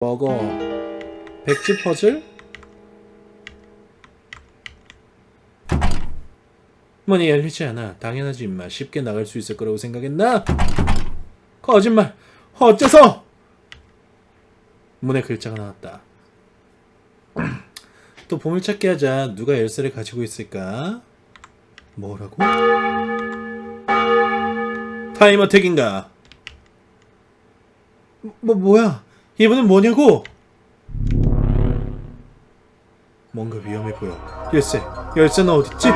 먹어. 백지 퍼즐? 문이 열리지 않아. 당연하지 임마. 쉽게 나갈 수 있을 거라고 생각했나? 거짓말. 어째서? 문에 글자가 나왔다. 또 보물찾기 하자. 누가 열쇠를 가지고 있을까? 뭐라고? 타임어택인가? 뭐 뭐야? 이분은 뭐냐고? 뭔가 위험해 보여. 열쇠, 열쇠는 어딨지?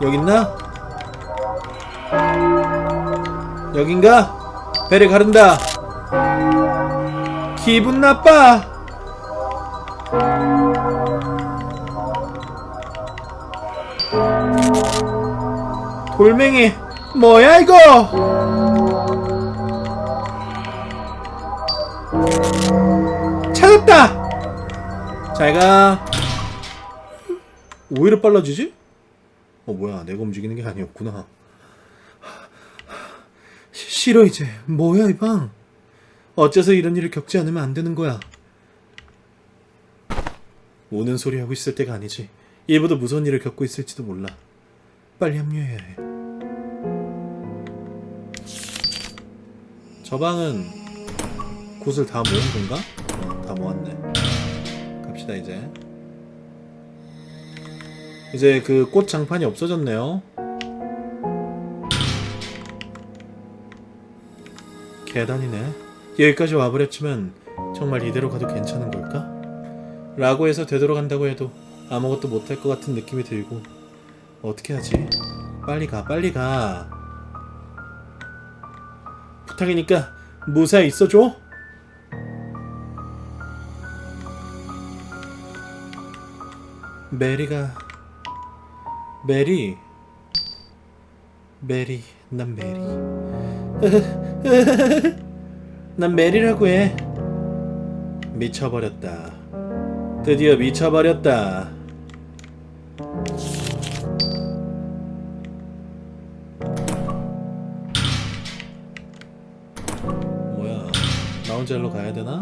여기 있나? 여긴가? 배를 가른다. 기분 나빠. 돌멩이 뭐야 이거? 찾았다. 잘가. 오히려 빨라지지? 어 뭐야 내가 움직이는 게 아니었구나. 시- 싫어 이제 뭐야 이 방? 어째서 이런 일을 겪지 않으면 안 되는 거야? 우는 소리 하고 있을 때가 아니지. 얘보다 무서운 일을 겪고 있을지도 몰라. 빨리 합류해야 해. 저 방은 곳을 다 모은 건가? 어, 다 모았네. 갑시다 이제. 이제 그 꽃 장판이 없어졌네요. 계단이네. 여기까지 와버렸지만 정말 이대로 가도 괜찮은 걸까? 라고 해서 되돌아간다고 해도 아무것도 못할 것 같은 느낌이 들고 어떻게 하지? 빨리 가, 빨리 가. 부탁이니까 무사히 있어줘. 메리가 메리 메리 난 메리. 난 메리라고 해. 미쳐버렸다. 드디어 미쳐버렸다. 뭐야? 나 혼자 일로 가야 되나?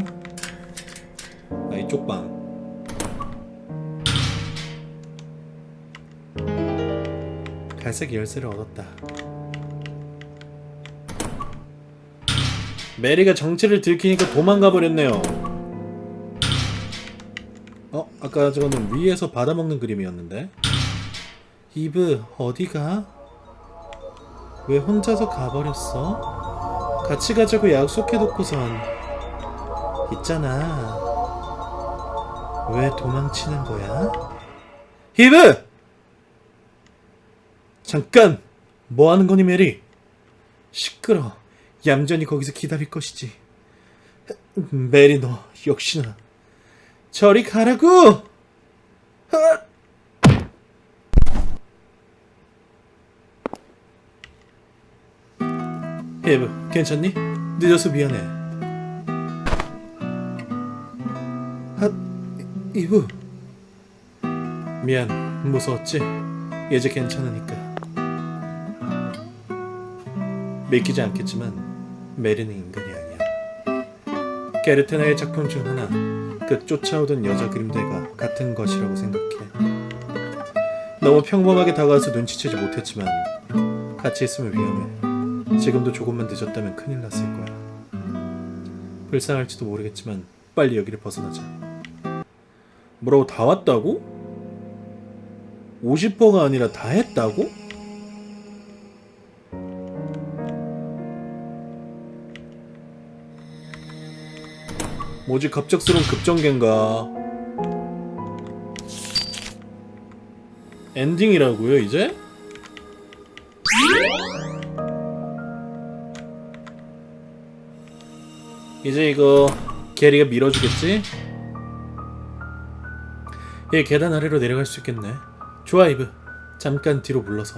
아 이쪽 방 갈색 열쇠를 얻었다. 메리가 정체를 들키니까 도망가 버렸네요. 어, 아까 저거는 위에서 받아먹는 그림이었는데. 이브 어디가? 왜 혼자서 가버렸어? 같이 가자고 약속해놓고선 있잖아. 왜 도망치는 거야? 이브! 잠깐! 뭐 하는 거니, 메리? 시끄러. 얌전히 거기서 기다릴 것이지. 메리, 너 역시나. 저리 가라고! 아! 에브, 괜찮니? 늦어서 미안해. 아, 이- 이브. 미안, 무서웠지? 이제 괜찮으니까. 믿기지 않겠지만 메리는 인간이 아니야. 게르테나의 작품 중 하나, 그 쫓아오던 여자 그림들과 같은 것이라고 생각해. 너무 평범하게 다가와서 눈치채지 못했지만 같이 있으면 위험해. 지금도 조금만 늦었다면 큰일 났을 거야. 불쌍할지도 모르겠지만 빨리 여기를 벗어나자. 뭐라고 다 왔다고? 50%가 아니라 다 했다고? 뭐지? 갑작스러운 급전개인가? 엔딩이라고요 이제? 이제 이거 게리가 밀어주겠지? 얘 계단 아래로 내려갈 수 있겠네. 좋아 이브. 잠깐 뒤로 물러서.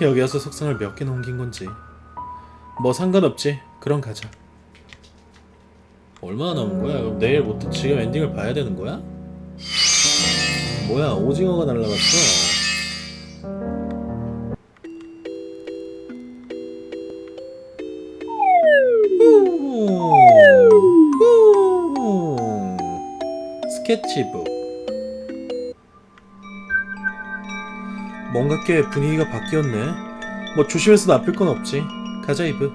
여기 와서 속상을 몇 개나 옮긴 건지 뭐 상관없지. 그럼 가자. 얼마나 남은 거야? 그럼 내일 뭐 못 지금 엔딩을 봐야 되는 거야? 뭐야? 오징어가 날라갔어. 스케치북 뭔가 꽤 분위기가 바뀌었네 뭐 조심해서 나쁠 건 없지 가자 이브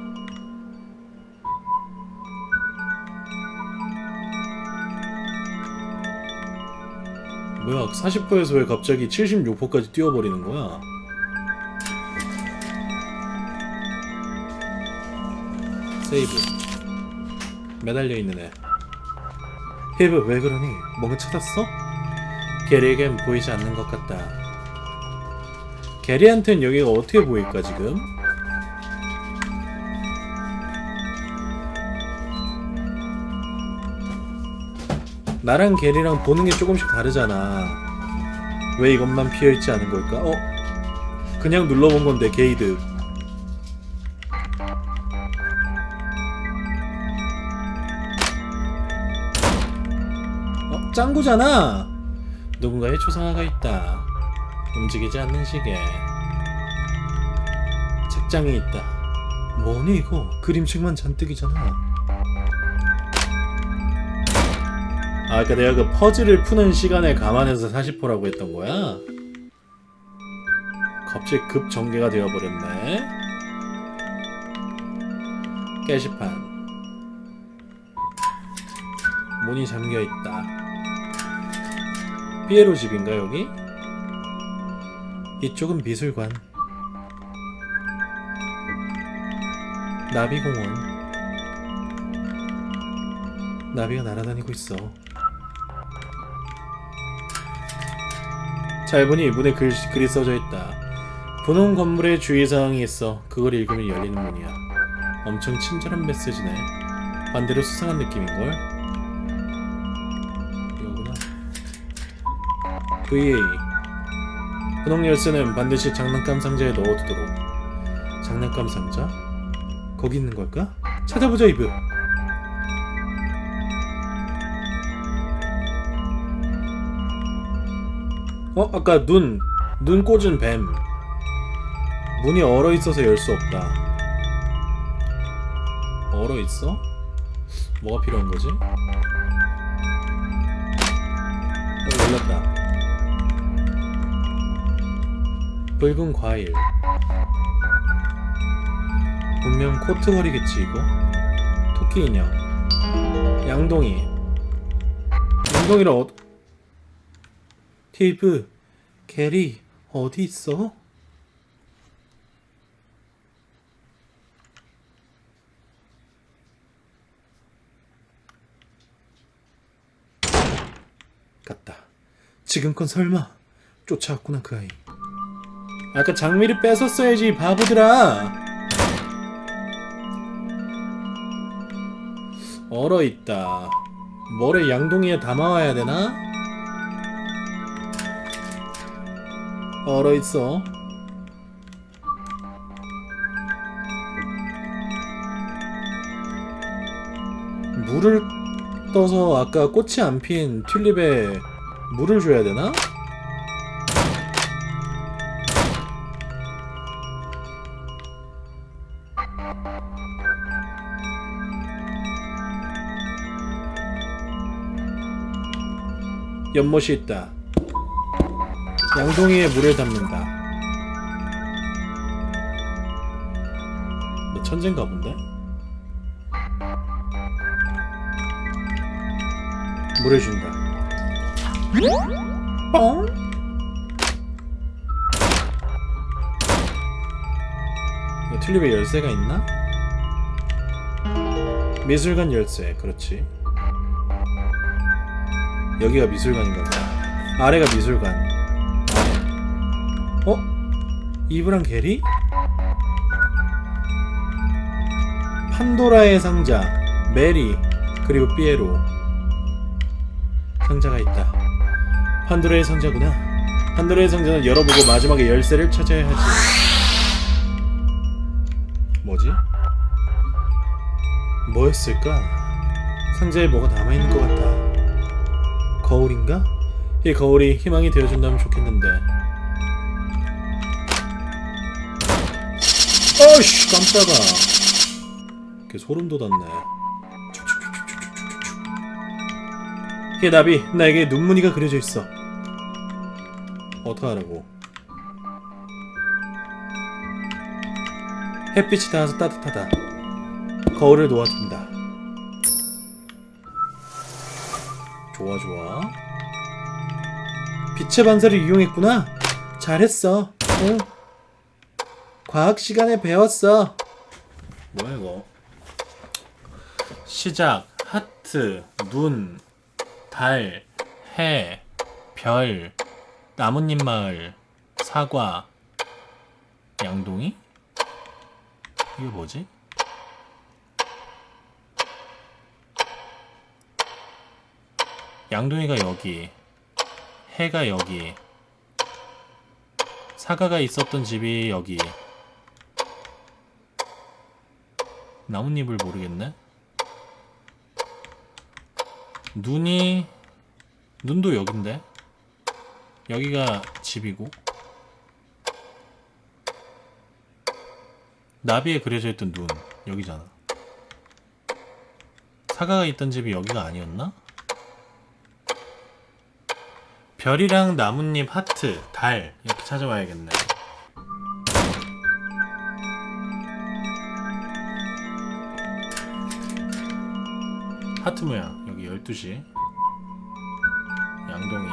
뭐야 40%에서 왜 갑자기 76%까지 뛰어버리는 거야 세이브 매달려 있는 애 히브 왜 그러니? 뭔가 찾았어? 게리에겐 보이지 않는 것 같다 게리한텐 여기가 어떻게 보일까 지금? 나랑 게리랑 보는 게 조금씩 다르잖아. 왜 이것만 피어있지 않은 걸까? 어? 그냥 눌러본 건데 게이드. 어? 짱구잖아! 누군가의 초상화가 있다. 움직이지 않는 시계. 책장에 있다. 뭐니 이거? 그림책만 잔뜩이잖아 아, 그러니까 내가 그 퍼즐을 푸는 시간을 감안해서 40%라고 했던 거야? 갑자기 급 전개가 되어버렸네. 게시판. 문이 잠겨 있다. 피에로 집인가 여기? 이쪽은 미술관. 나비공원. 나비가 날아다니고 있어. 잘 보니 문에 글, 글이 써져 있다. 분홍 건물에 주의사항이 있어. 그걸 읽으면 열리는 문이야. 엄청 친절한 메시지네. 반대로 수상한 느낌인걸? VA. 분홍 열쇠는 반드시 장난감 상자에 넣어두도록. 장난감 상자? 거기 있는 걸까? 찾아보자, 이브. 어? 아까 눈, 눈 꽂은 뱀. 문이 얼어 있어서 열 수 없다. 얼어 있어? 뭐가 필요한 거지? 어, 열렸다. 붉은 과일. 분명 코트걸이겠지 이거. 토끼 인형. 양동이. 양동이를 어... 티브, 게리 어디 있어? 갔다. 지금 건 설마 쫓아왔구나 그 아이. 아까 장미를 뺏었어야지 바보들아. 얼어 있다. 뭐래 양동이에 담아와야 되나? 얼어 있어. 물을 떠서 아까 꽃이 안 핀 튤립에 물을 줘야 되나? 연못이 있다. 양동이에 물을 담는다. 너 천재인가 본데? 물을 준다. 뻥? 이 튤립에 열쇠가 있나? 미술관 열쇠, 그렇지. 여기가 미술관인가 보다. 아래가 미술관. 어? 이브랑 게리? 판도라의 상자, 메리, 그리고 삐에로. 상자가 있다. 판도라의 상자구나. 판도라의 상자는 열어보고 마지막에 열쇠를 찾아야 하지. 뭐지? 뭐였을까? 상자에 뭐가 남아있는 것 같다. 거울인가? 이 거울이 희망이 되어준다면 좋겠는데. 깜짝아. 이렇게 소름 돋았네. 이 나비 나에게 눈무늬가 그려져 있어. 어떡하라고? 햇빛이 닿아서 따뜻하다. 거울을 놓아둔다. 좋아 좋아. 빛의 반사를 이용했구나. 잘했어. 응. 과학 시간에 배웠어. 뭐야 이거? 시작 하트 눈 달, 해, 별, 나뭇잎 마을, 사과, 양동이? 이게 뭐지? 양동이가 여기, 해가 여기, 사과가 있었던 집이 여기. 나뭇잎을 모르겠네? 눈이 눈도 여긴데 여기가 집이고 나비에 그려져 있던 눈 여기잖아 사과가 있던 집이 여기가 아니었나? 별이랑 나뭇잎 하트 달 이렇게 찾아봐야겠네 하트 모양 여기 12시. 양동이.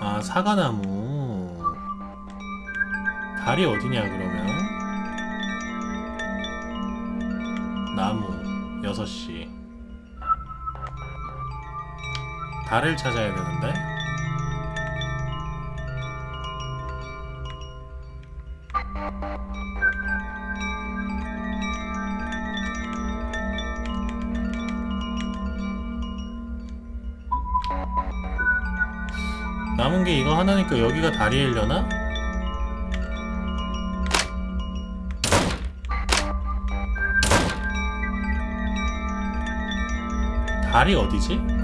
아 사과나무. 달이 어디냐 그러면? 나무 6시. 달을 찾아야 되는데 남은 게 이거 하나니까 여기가 다리일려나? 달이 어디지?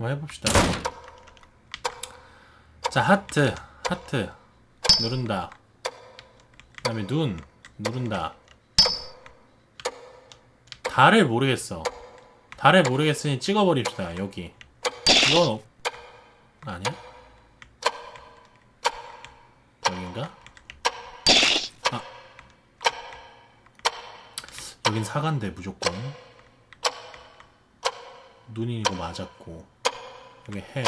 한번 해봅시다. 자, 하트, 하트. 누른다. 그 다음에 눈 누른다. 달을 모르겠어. 달을 모르겠으니 찍어버립시다. 여기. 이건 없... 아니야? 여긴가? 아. 여긴 사과인데 무조건. 눈이 이거 맞았고. 여기 해.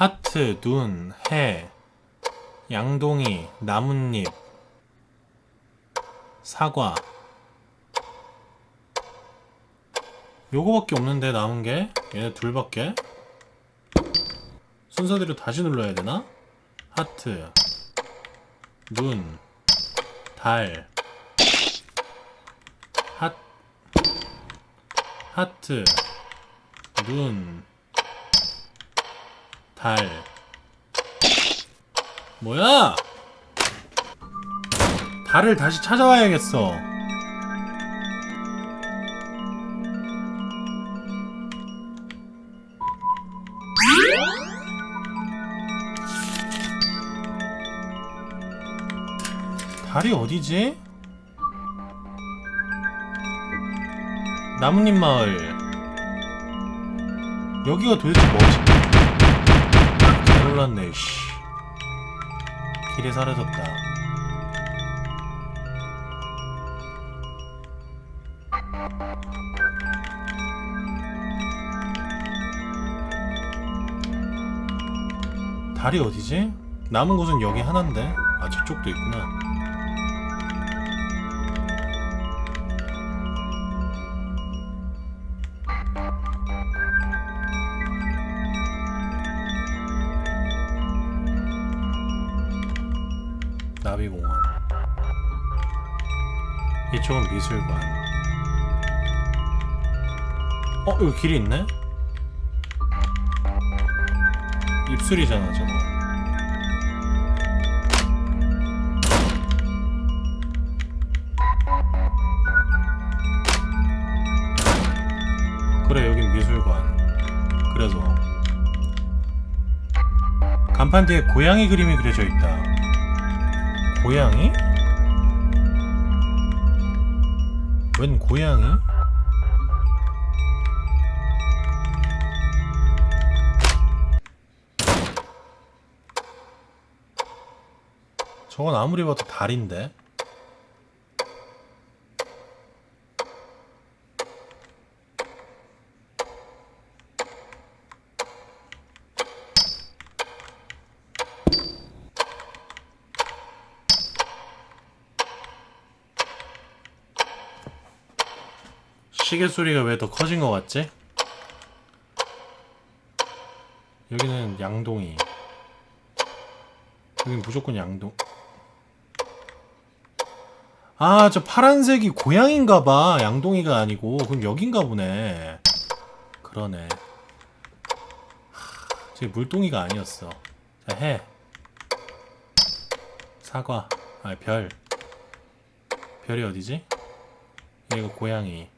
하트, 눈, 해, 양동이, 나뭇잎, 사과. 요거밖에 없는데 남은 게 얘네 둘밖에. 순서대로 다시 눌러야 되나? 하트, 눈, 달, 하, 하트, 눈, 달 뭐야? 달을 다시 찾아와야겠어 달이 어디지? 나뭇잎 마을 여기가 도대체 뭐지? 잘 놀랐네, 씨. 길에 사라졌다. 달이 어디지? 남은 곳은 여기 하나인데? 아, 저쪽도 있구나. 저건 미술관 어? 여기 길이 있네? 입술이잖아 저거 그래 여긴 미술관 그래서 간판 뒤에 고양이 그림이 그려져 있다 고양이? 웬 고양이? 저건 아무리 봐도 달인데 시계 소리가 왜 더 커진 것 같지? 여기는 양동이. 여긴 무조건 양동. 아, 저 파란색이 고양인가 봐. 양동이가 아니고. 그럼 여긴가 보네. 그러네. 하, 저게 물동이가 아니었어. 자, 해. 사과. 아, 별. 별이 어디지? 이거 고양이.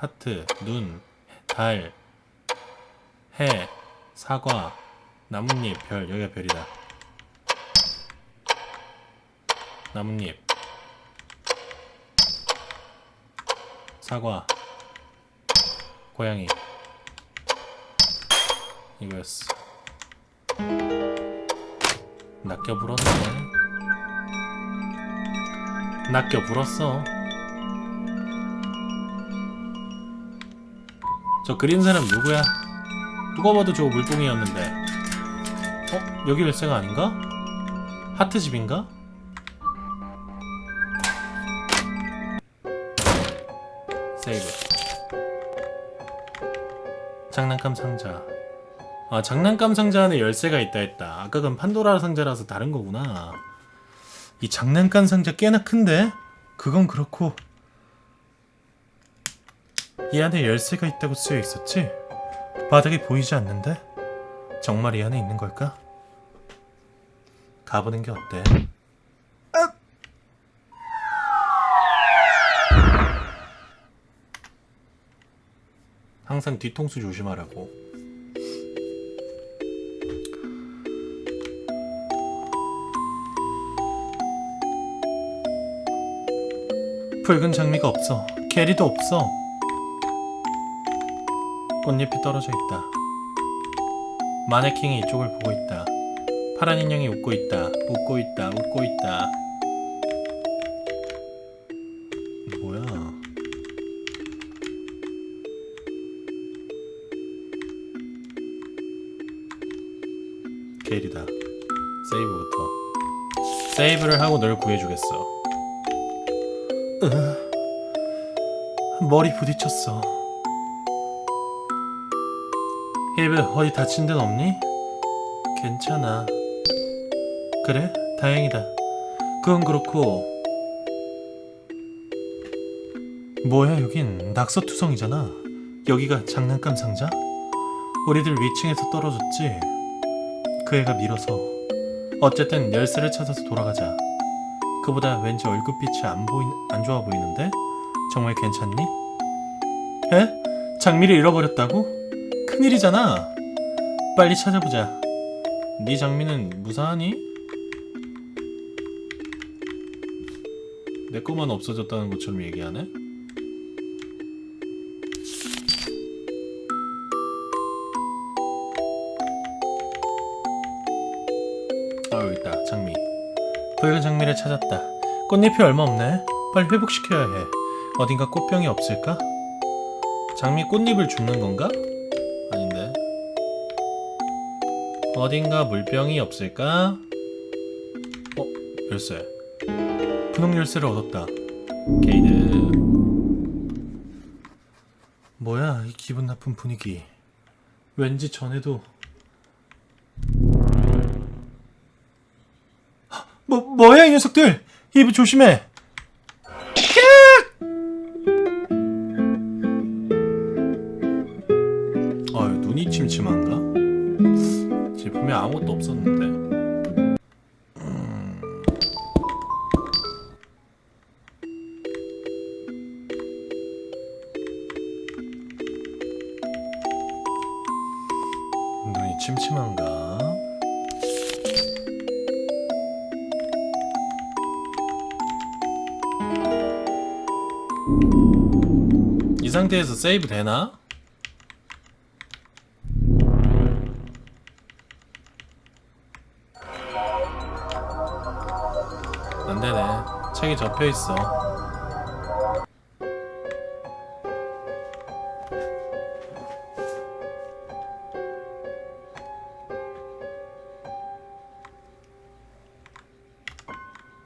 하트, 눈, 달, 해, 사과, 나뭇잎, 별. 여기가 별이다. 나뭇잎, 사과, 고양이. 이거였어. 낚여 불었네. 낚여 불었어. 저 그린 사람 누구야? 누가 봐도 저 물동이였는데. 어? 여기 열쇠가 아닌가? 하트 집인가? 세이브. 장난감 상자. 아, 장난감 상자 안에 열쇠가 있다 했다. 아까 그건 판도라 상자라서 다른 거구나. 이 장난감 상자 꽤나 큰데? 그건 그렇고 이 안에 열쇠가 있다고 쓰여 있었지? 바닥이 보이지 않는데? 정말 이 안에 있는 걸까? 가보는 게 어때? 항상 뒤통수 조심하라고. 붉은 장미가 없어. 게리도 없어. 꽃잎이 떨어져 있다. 마네킹이 이쪽을 보고 있다. 파란 인형이 웃고 있다. 웃고 있다. 웃고 있다. 뭐야? 게일이다. 세이브부터. 세이브를 하고 널 구해주겠어. 으, 머리 부딪혔어. 힐브 어디 다친 데는 없니? 괜찮아. 그래? 다행이다. 그건 그렇고 뭐야 여긴 낙서투성이잖아. 여기가 장난감 상자? 우리들 위층에서 떨어졌지. 그 애가 밀어서 어쨌든 열쇠를 찾아서 돌아가자. 그보다 왠지 얼굴빛이 안 보이 안 좋아 보이는데? 정말 괜찮니? 에? 장미를 잃어버렸다고? 큰일이잖아. 빨리 찾아보자. 네 장미는 무사하니? 내 거만 없어졌다는 것처럼 얘기하네. 아 여기 있다 장미. 붉은 장미를 찾았다. 꽃잎이 얼마 없네. 빨리 회복시켜야 해. 어딘가 꽃병이 없을까? 장미 꽃잎을 줍는 건가? 어딘가 물병이 없을까? 어, 열쇠. 분홍 열쇠를 얻었다. 게이드. 뭐야, 이 기분 나쁜 분위기. 왠지 전에도 헉, 뭐 뭐야 이 녀석들? 입 조심해. 아유 눈이 침침한가? 밤에 아무것도 없었는데 음... 눈이 침침한가? 이 상태에서 세이브 되나? 책이 접혀 있어.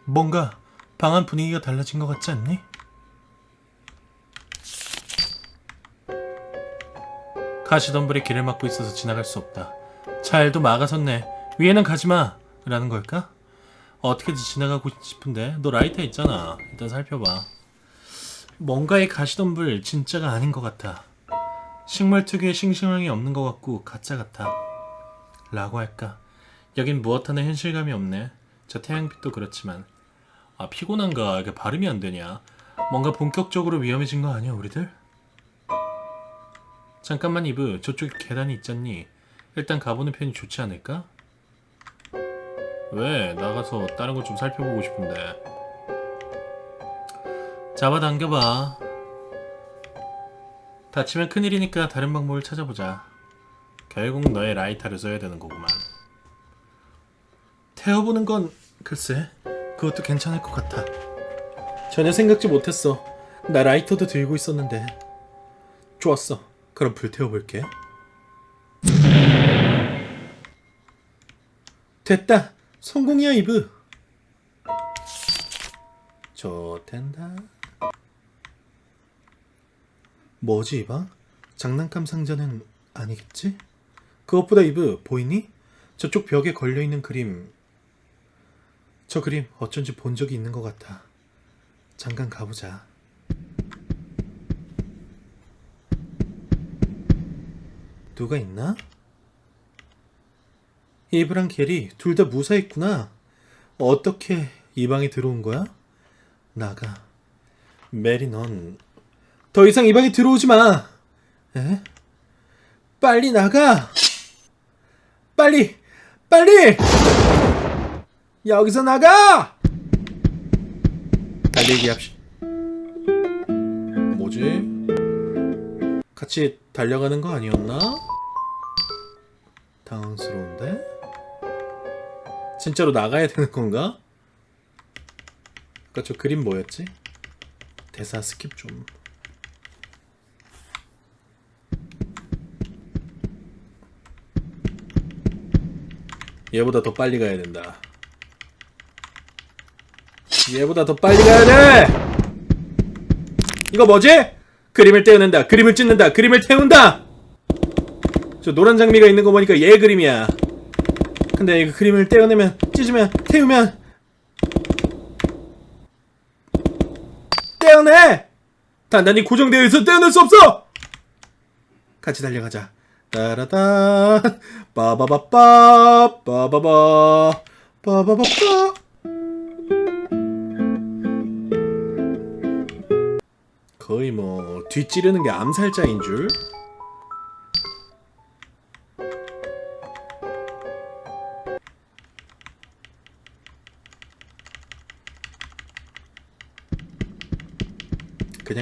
뭔가 방 안 분위기가 달라진 것 같지 않니? 가시덤불이 길을 막고 있어서 지나갈 수 없다. 잘도 막아섰네. 위에는 가지 마. 라는 걸까? 어떻게든 지나가고 싶은데 너 라이터 있잖아. 일단 살펴봐. 뭔가의 가시덤불 진짜가 아닌 것 같아. 식물 특유의 싱싱함이 없는 것 같고 가짜 같아. 라고 할까? 여긴 무엇 하나 현실감이 없네. 저 태양빛도 그렇지만. 아 피곤한가? 이게 발음이 안 되냐? 뭔가 본격적으로 위험해진 거 아니야 우리들? 잠깐만 이브 저쪽에 계단이 있잖니 일단 가보는 편이 좋지 않을까? 왜? 나가서 다른 것 좀 살펴보고 싶은데. 잡아당겨봐. 다치면 큰일이니까 다른 방법을 찾아보자. 결국 너의 라이터를 써야 되는 거구만. 태워보는 건 글쎄 그것도 괜찮을 것 같아. 전혀 생각지 못했어. 나 라이터도 들고 있었는데. 좋았어. 그럼 불 태워볼게. 됐다 성공이야 이브 좋댄다 뭐지 이방? 장난감 상자는 아니겠지? 그것보다 이브 보이니? 저쪽 벽에 걸려있는 그림 저 그림 어쩐지 본 적이 있는 것 같아 잠깐 가보자 누가 있나? 이브랑 겔이 둘다 무사했구나. 어떻게 이 방에 들어온 거야? 나가. 메리 넌 더 이상 이 방에 들어오지 마. 에? 빨리 나가. 빨리, 빨리. 여기서 나가. 달리기 합시. 뭐지? 같이 달려가는 거 아니었나? 당황스러운데? 진짜로 나가야 되는 건가? 아까 저 그림 뭐였지? 대사 스킵 좀. 얘보다 더 빨리 가야 된다. 얘보다 더 빨리 가야 돼! 이거 뭐지? 그림을 떼어낸다. 그림을 찢는다. 그림을 태운다. 저 노란 장미가 있는 거 보니까 얘 그림이야. 근데 이거 그림을 떼어내면 찢으면 태우면 떼어내. 단단히 고정되어 있어 떼어낼 수 없어. 같이 달려가자. 따라다 빠바바빠 빠바바 빠바바빠 거의 뭐 뒷찌르는 게 암살자인 줄.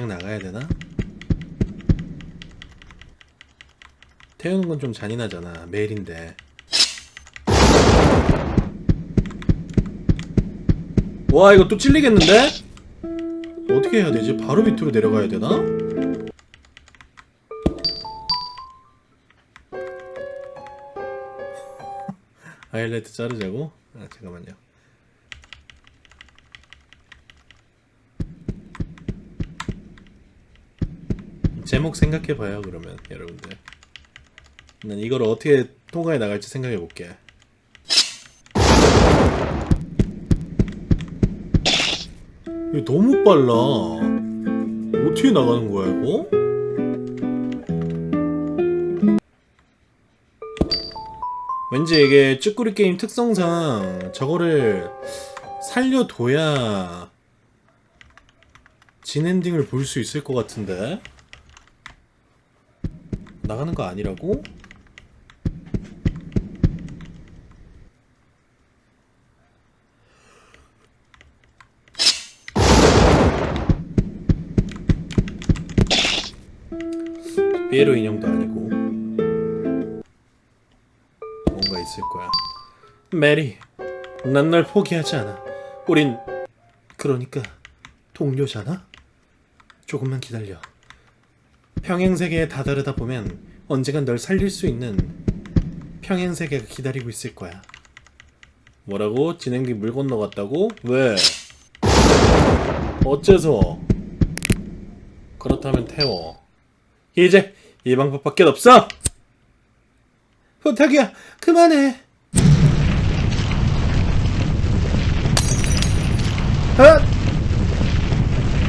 그냥 나가야 되나? 태우는 건 좀 잔인하잖아. 매일인데. 와 이거 또 찔리겠는데? 어떻게 해야 되지? 바로 밑으로 내려가야 되나? 하이라이트 자르자고? 아 잠깐만요. 제목 생각해봐요 그러면 여러분들. 난 이걸 어떻게 통과해 나갈지 생각해 볼게. 이거 너무 빨라. 어떻게 나가는 거야 이거? 왠지 이게 쭈꾸리 게임 특성상 저거를 살려둬야 진엔딩을 볼 수 있을 것 같은데 나가는 거 아니라고? 피에로 인형도 아니고 뭔가 있을 거야. 메리 난날 포기하지 않아. 우린 그러니까 동료잖아? 조금만 기다려. 평행 세계에 다다르다 보면 언젠간 널 살릴 수 있는 평행 세계가 기다리고 있을 거야. 뭐라고? 진행기 물 건너갔다고? 왜? 어째서? 그렇다면 태워. 이제 이 방법밖에 없어. 부탁이야, 그만해. 아,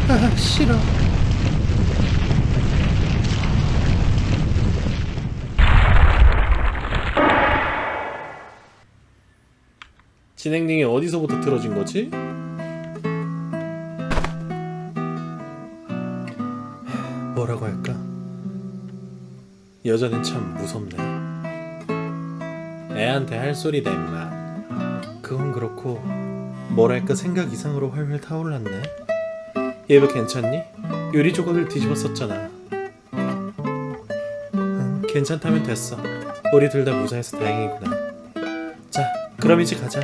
아 싫어. 진행링이 어디서부터 틀어진 거지? 뭐라고 할까? 여자는 참 무섭네. 애한테 할 소리다 임마. 그건 그렇고 뭐랄까 생각 이상으로 활활 타올랐네. 얘도 괜찮니? 유리 조각을 뒤집었었잖아. 응, 괜찮다면 됐어. 우리 둘 다 무사해서 다행이구나. 자, 그럼 이제 가자.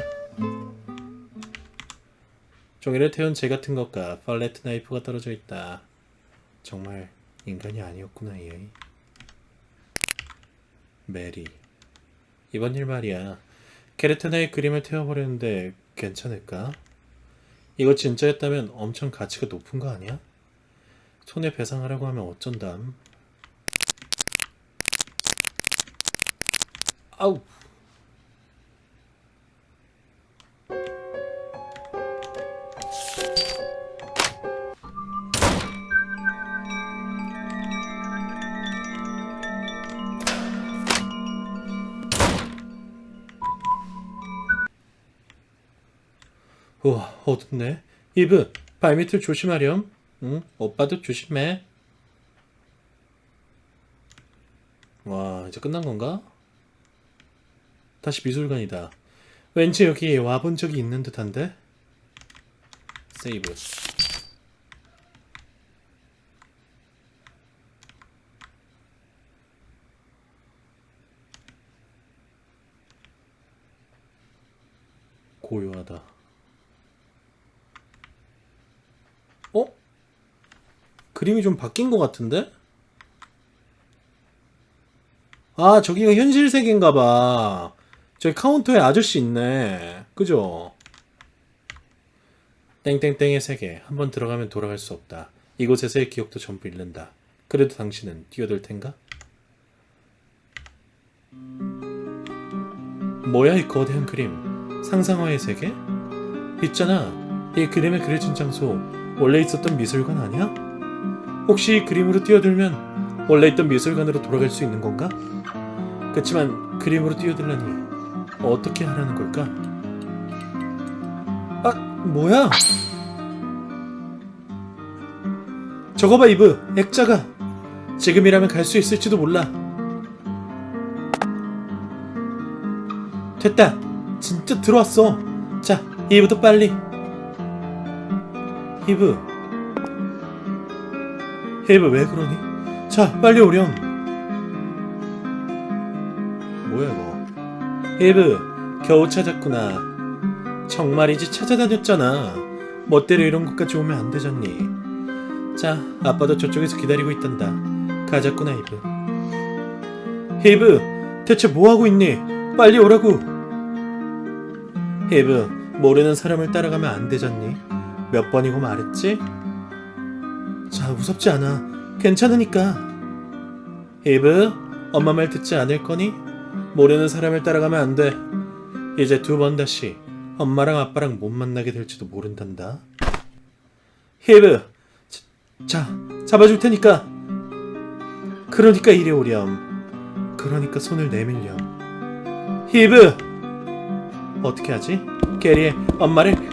종이를 태운 재 같은 것과 팔레트 나이프가 떨어져 있다. 정말 인간이 아니었구나 이 아이. 메리. 이번 일 말이야. 게르테나의 그림을 태워버렸는데 괜찮을까? 이거 진짜였다면 엄청 가치가 높은 거 아니야? 손해 배상하라고 하면 어쩐담? 아우! 어둡네. 이브 발밑을 조심하렴. 응? 오빠도 조심해. 와 이제 끝난 건가? 다시 미술관이다. 왠지 여기 와본 적이 있는 듯한데? 세이브 고요하다 어? 그림이 좀 바뀐 것 같은데? 아, 저기가 현실 세계인가 봐. 저기 카운터에 아저씨 있네. 그죠? 땡땡땡의 세계. 한번 들어가면 돌아갈 수 없다. 이곳에서의 기억도 전부 잃는다. 그래도 당신은 뛰어들 텐가? 뭐야 이 거대한 그림? 상상화의 세계? 있잖아. 이 그림에 그려진 장소 원래 있었던 미술관 아니야? 혹시 이 그림으로 뛰어들면 원래 있던 미술관으로 돌아갈 수 있는 건가? 그치만 그림으로 뛰어들라니 어떻게 하라는 걸까? 아, 뭐야? 저거 봐, 이브. 액자가. 지금이라면 갈 수 있을지도 몰라. 됐다. 진짜 들어왔어. 자, 이브도 빨리. 히브 히브 왜 그러니? 자 빨리 오렴. 뭐야 이거? 히브 겨우 찾았구나. 정말이지 찾아다녔잖아. 멋대로 이런 곳까지 오면 안 되잖니. 자 아빠도 저쪽에서 기다리고 있단다. 가자꾸나 히브. 히브 대체 뭐하고 있니? 빨리 오라고. 히브 모르는 사람을 따라가면 안 되잖니? 몇 번이고 말했지? 자, 무섭지 않아. 괜찮으니까. 이브, 엄마 말 듣지 않을 거니? 모르는 사람을 따라가면 안 돼. 이제 두 번 다시 엄마랑 아빠랑 못 만나게 될지도 모른단다. 히브, 자, 잡아줄 테니까. 그러니까 이리 오렴. 그러니까 손을 내밀렴. 히브! 어떻게 하지? 게리의 엄마를